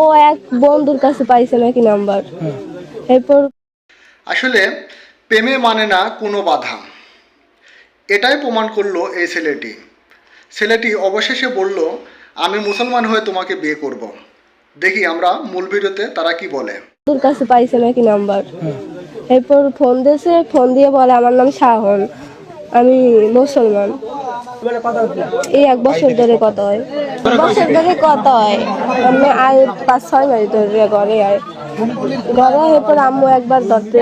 ও এক বন্ধুর কাছে পাইছে নাকি নাম্বার। এরপর আসলে প্রেমে মানে না কোনো বাধা। এটাই প্রমাণ করল এই ছেলেটি। ছেলেটি অবশেষে বলল আমি মুসলমান হয়ে তোমাকে বিয়ে করব। দেখি আমরা মূল ভিডিওতে তারা কি বলে। বন্ধুর কাছে পাইছে নাকি নাম্বার। এরপর ফোন দিয়েছে ফোন দিয়ে বলে আমার নাম শাহন। আমি মুসলমান। এই এক বছর ধরে কত হয়। বছর ধরে কত হয়? আমি আয় পাঁচ ছয় মাস ধরে ঘরে আয়। ঘরে এরপর আম্মু একবার ধরতে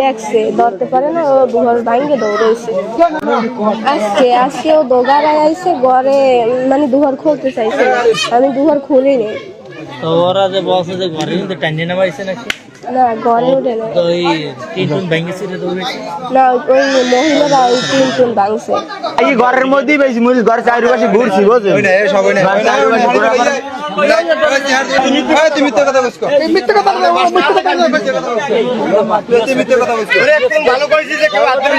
দেখছে ধরতে পারে না ও ঘর ভাঙ্গে দৌড়েছে আজকে আজকে ও দোগারায় আইছে ঘরে মানে দুঘর খুলতে চাইছে। আমি দুঘর খুলিনি। তো ওরা যে বলছে যে ঘরে কিন্তু টান্ডি নামাইছে নাকি? না ঘরে ওঠে না তো এই তিন টুন ভেঙে ছিল দৌড়েছে না ওই মহিলারা ওই ভাঙছে এই ঘরের মধ্যেই বেশি মুড়ি ঘর চারিপাশে ঘুরছি ঘর চারিপাশে ঘোরার পরে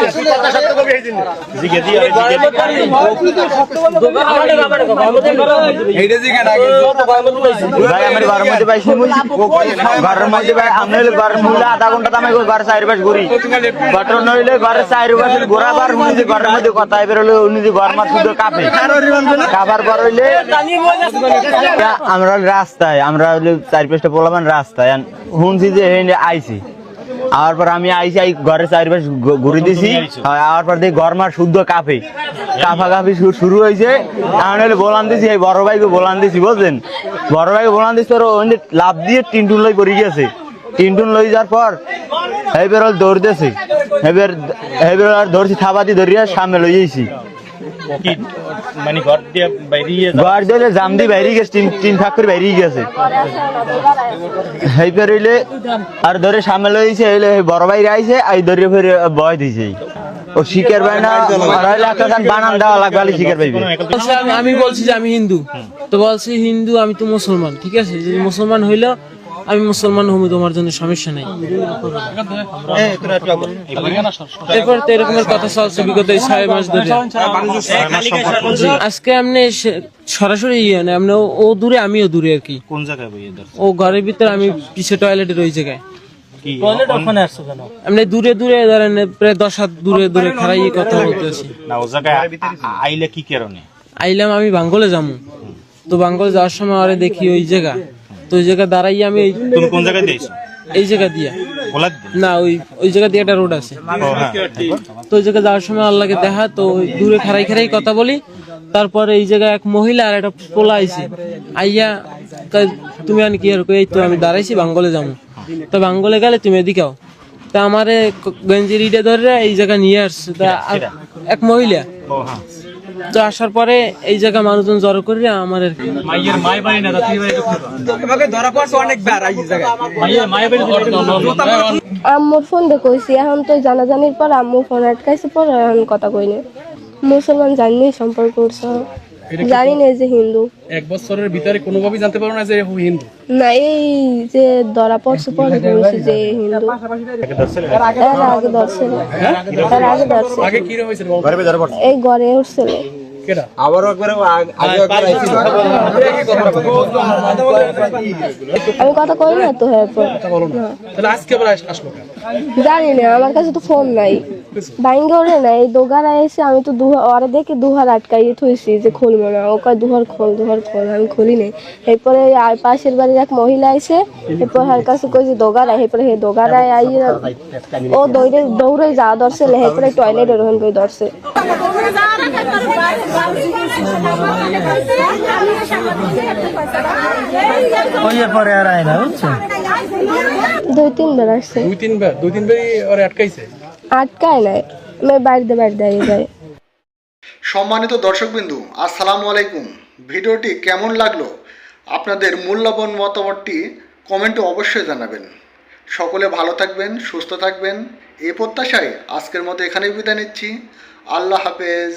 ভাই আমার ঘরের মধ্যে পাইছি মুই ঘরের মধ্যে ভাই আমি ঘরের আমি চারিপাশে ঘোরাবার আমরা রাস্তায়, আমরা বললাম রাস্তায় শুনছি যে আওয়ার পর আমি আইসি আই ঘরের ঘুরে দিছি আওয়ার পর দেখি ঘর মার শুদ্ধ কাঁপে। কাফা কাফি শুরু হয়েছে হলে বলান দিছি, এই বড় ভাইকে বলান দিছি, বুঝলেন? বড় ভাইকে বলান দিছি, তোর লাভ দিয়ে টিনটুন লই পড়ে গেছে। টিনটুন লই যাওয়ার পর এইবার হল দৌড়তেছে এবার এবার আর ধরছি থাবা দিয়ে ধরিয়া সামনে লই যাইছি মানে ঘর দিয়ে বাইরে ঘর দিলে জাম দিয়ে বাইরে গেছে তিন তিন ফাঁক করে বাইরে গেছে। হেই পেরিলে আর ধরে সামনে লইছে হইলে বড় ভাই আইছে আই ধরে ফেরে বয় দিছে। ও শিকার ভাই না আর হইলে একটা বানান দেওয়া লাগবে আলি শিকার পাইবে আমি- আমি বলছি যে আমি হিন্দু। তো বলছি হিন্দু আমি তো মুসলমান ঠিক আছে? যদি মুসলমান হইল আমি মুসলমান হব তোমার জন্য সমস্যা নাই। এরপর তো এরকমের কথা চলছে বিগত এই ছয় মাস ধরে। আজকে আপনি সরাসরি ইয়ে না আপনি ও- দূরে আমিও দূরে আর কি। কোন জায়গায় ও ঘরের ভিতরে আমি পিছে টয়লেটের ওই জায়গায়। দূরে দূরে ধরেন প্রায় দশ হাত দূরে দূরে খারাইয়ে কথা বলতেছি না ও জায়গায় আ- আ- আইলে কি কারণে? আইলাম আমি বাঙ্গলে যাব। তো বাঙ্গলে যাওয়ার সময় আরে দেখি ওই জায়গা। তো ওই জায়গা দাঁড়াইয়া আমি এই- তুমি কোন জায়গায় দিয়েছ? এই জায়গা দিয়া। না ওই ওই জায়গা দিয়ে একটা রোড আছে। তো ওই জায়গা যাওয়ার সময় আল্লাহকে দেখা তো ওই দূরে খারাই খারাই কথা বলি। তারপরে এই জায়গায় এক মহিলা আর একটা পোলা আইছে। আইয়া কয়, তুমি আনি কি আর কই, এই তো আমি দাঁড়াইছি বাঙ্গলে যাব তো বাঙ্গলে গেলে তুমি এদিকেও তা আমারে ক- গঞ্জির ইটে ধরে এই জায়গা নিয়ে আসছে। তা আর- এক মহিলা। ও হ্যাঁ। তো আসার পরে এই জায়গা মানুষজন জড়ো করে আমার আর কি। মাইয়ের মায়ের বাড়ি না রাত্রি বাড়ি মাইয়ের মায়ের বাড়ি আম্মুর ফোন দে কইছি এখন তো জানা জানির পর আম্মু ফোন আটকাইছে পর এখন কথা কইনি। মুসলমান জানি সম্পর্ক করছে জানি না যে হিন্দু। এক বছরের ভিতরে কোনোভাবেই জানতে পারো না যে হিন্দু? না এই যে ধরা পড়ছে পরে বলছি যে হিন্দু। এর আগে এর আগে ধরছে আগে কি হয়েছিল? এই ঘরে উঠছিল কেডা? আমি কথা কই না তো হ্যাঁ তাহলে আজকে আবার আসলো জানি না আমার কাছে তো ফোন নাই। বাইঙ্গে ওরে না এই দোগারা এসে আমি তো দুহার ওরে দেখে দুহার আটকাই থইছি যে খুলবো না। ও কয় দুহার খোল দুহার খোল আমি খুলি নাই। এরপরে আর পাশের বাড়ির এক মহিলা আইছে এরপর হার কাছে কইছে দোগারা এরপরে হে দোগারায় আই ও দৌড়ে দৌড়ে যা ধরছে এরপরে টয়লেটের ওখান করে ধরছে। পরে আর আয় না বুঝছ? দুই তিনবার আসছে। দুই তিনবার? দুই তিনবারই ওরে আটকাইছে? আটকায় আমি বাড়িতে বাড়িতে সম্মানিত দর্শকবিন্দু, আসসালামু আলাইকুম। ভিডিওটি কেমন লাগল? আপনাদের মূল্যবান মতামতটি কমেন্টে অবশ্যই জানাবেন। সকলে ভালো থাকবেন, সুস্থ থাকবেন। এ প্রত্যাশায় আজকের মতো এখানেই বিদায় নিচ্ছি। আল্লাহ হাফেজ।